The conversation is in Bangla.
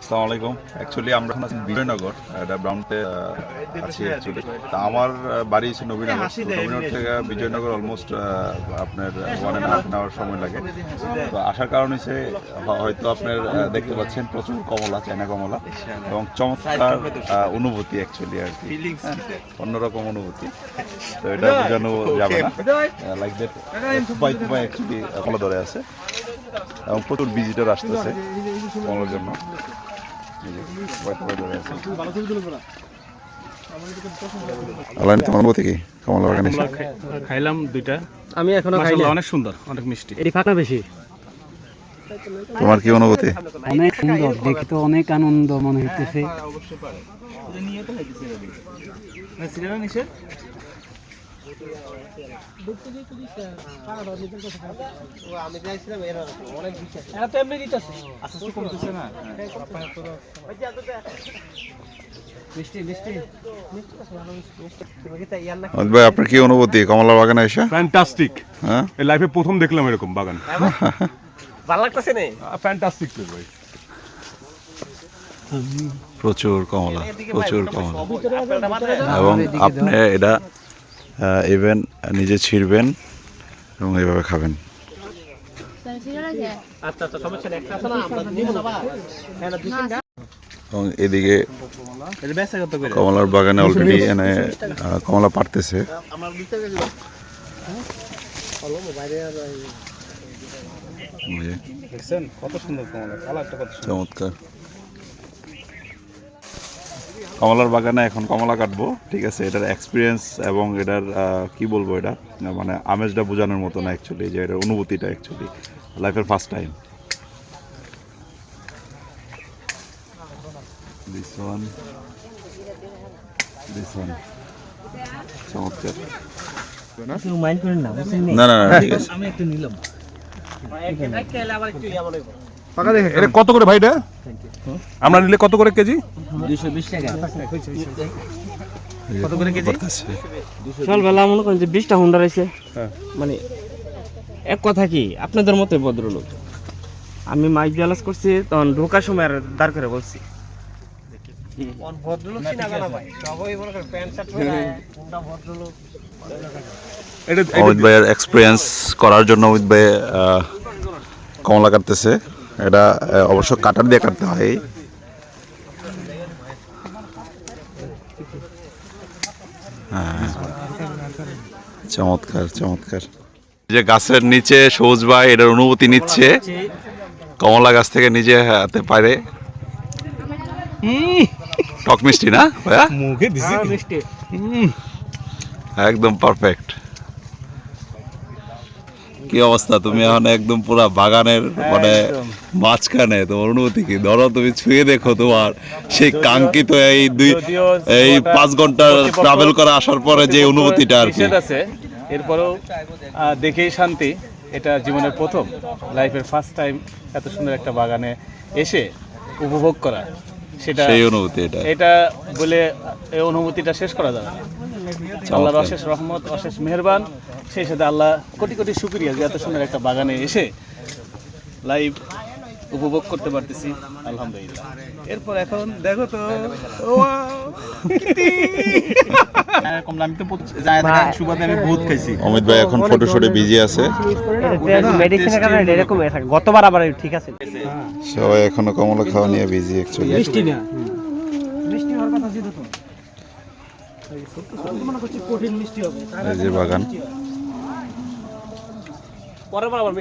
আসসালামু আলাইকুম। অ্যাকচুয়ালি আমরা এখন আছি বিজয়নগর এটা ব্রাউনতে আছি অ্যাকচুয়ালি তা আমার বাড়ি হচ্ছে নবীনগর। নবীনগর থেকে বিজয়নগর অলমোস্ট আপনার ওয়ান অ্যান্ড হাফ আওয়ার সময় লাগে। তো আসার কারণ হচ্ছে হয়তো আপনার দেখতে পাচ্ছেন প্রচুর কমলা চায়না কমলা এবং চমৎকার অনুভূতি অ্যাকচুয়ালি আর কি। হ্যাঁ, অন্যরকম অনুভূতি। তো এটা বোঝানো যাবে না। লাইক দ্যাট তুপাই তুপাই অ্যাকচুয়ালি কমলা ধরে আছে। এবং প্রচুর ভিজিটর আসতেছে। কমলার জন্য। আলাইন তোমার অনুভূতি কি কমলা বাগানে খাইলাম দুইটা। আমি এখনও খাইনি অনেক সুন্দর অনেক মিষ্টি। এটি ফাঁকা বেশি। তোমার কি অনুভূতি? অনেক সুন্দর দেখে তো অনেক আনন্দ মনে হইতেছে। ভাই আপনার কি অনুভূতি? কমলা বাগানে এসে? ফ্যান্টাস্টিক হ্যাঁ? এই লাইফে প্রথম দেখলাম এরকম বাগান। ভালো লাগতেছে না? ফ্যান্টাস্টিক ভাই। প্রচুর কমলা প্রচুর কমলা। এবং আপনি এটা ইভেন নিজে ছিঁড়বেন এবং এইভাবে খাবেন। আচ্ছা আচ্ছা সমস্যা নেই। একটা আছে না? আমরা নিব না বা হ্যাঁ না দুই তিনটা। এবং এদিকে কমলার বাগানে অলরেডি এনে কমলা পারতেছে আমরা দিতে গেছি হলো বাইরে আর এই যে, দেখছেন কত সুন্দর কমলা কালারটা কত সুন্দর চমৎকার কমলার বাগানে এখন কমলা কাটবো ঠিক আছে? এটার এক্সপিরিয়েন্স এবং এটার কি বলব এটা? মানে আমেজটা বোঝানোর মতো না অ্যাকচুয়ালি যে এটার অনুভূতিটা অ্যাকচুয়ালি লাইফের ফার্স্ট টাইম চমৎকার। না না ঠিক আছে। আমি একটু নিলাম। পাকা দেখে এটা কত করে ভাই এটা? আমরা নিলে কত করে কেজি? 220 টাকা। কত করে কেজি? সকালবেলা মনে করেন যে বিশটা হুন্ডা রয়েছে। মানে এক কথা কি আপনাদের মতো ভদ্রলোক? আমি মাইক ব্যালেন্স করছি তখন ঢোকার সময় আর দাঁড় করে বলছি। অমিত ভাইয়ের এক্সপিরিয়েন্স করার জন্য অমিত ভাই কমলা কাটতেছে। এটা অবশ্য কাটার দিয়ে কাটতে হয়। হ্যাঁ। চমৎকার চমৎকার। যে গাছের নিচে সবুজ ভাই এটার অনুভূতি নিচ্ছে। কমলা গাছ থেকে নিজে হাতে পারে টক মিষ্টি না ভাইয়া? মুখে দিছি। মিষ্টি। একদম পারফেক্ট। কি অবস্থা? তুমি এখন একদম পুরা বাগানের মানে মাঝখানে তোমার অনুভূতি কি? ধরো তুমি ছুঁয়ে দেখো তোমার সেই কাঙ্ক্ষিত এই দুই এই পাঁচ ঘণ্টা ট্রাভেল করে আসার পরে যে অনুভূতিটা আর কি। এরপরেও দেখেই শান্তি। এটা জীবনের প্রথম লাইফের ফার্স্ট টাইম এত সুন্দর একটা বাগানে এসে উপভোগ করা। সেটা সেই অনুভূতি এটা। এটা বলে এই অনুভূতিটা শেষ করা যাবে আল্লাহর অশেষ রহমত অশেষ মেহেরবান। সেই সাথে আল্লাহ কোটি কোটি শুক্রিয়া যে এত সুন্দর একটা বাগানে এসে লাইভ উপভোগ করতে পারতেছি। আলহামদুলিল্লাহ। এরপর এখন দেখো তো আমি তো যায় সুবাদে আমি বহুত খাইছি। অমিত ভাই এখন ফটো শুটে বিজি আছে। মেডিসিনের কারণে এরকম গতবার আবার ঠিক আছে। সবাই এখনও কমলা খাওয়া নিয়ে বিজি অ্যাকচুয়ালি মিষ্টি না। মিষ্টি হওয়ার কথা ছিল তো মনে করছি কঠিন মিষ্টি হবে এই যে বাগান। পরে বার আবার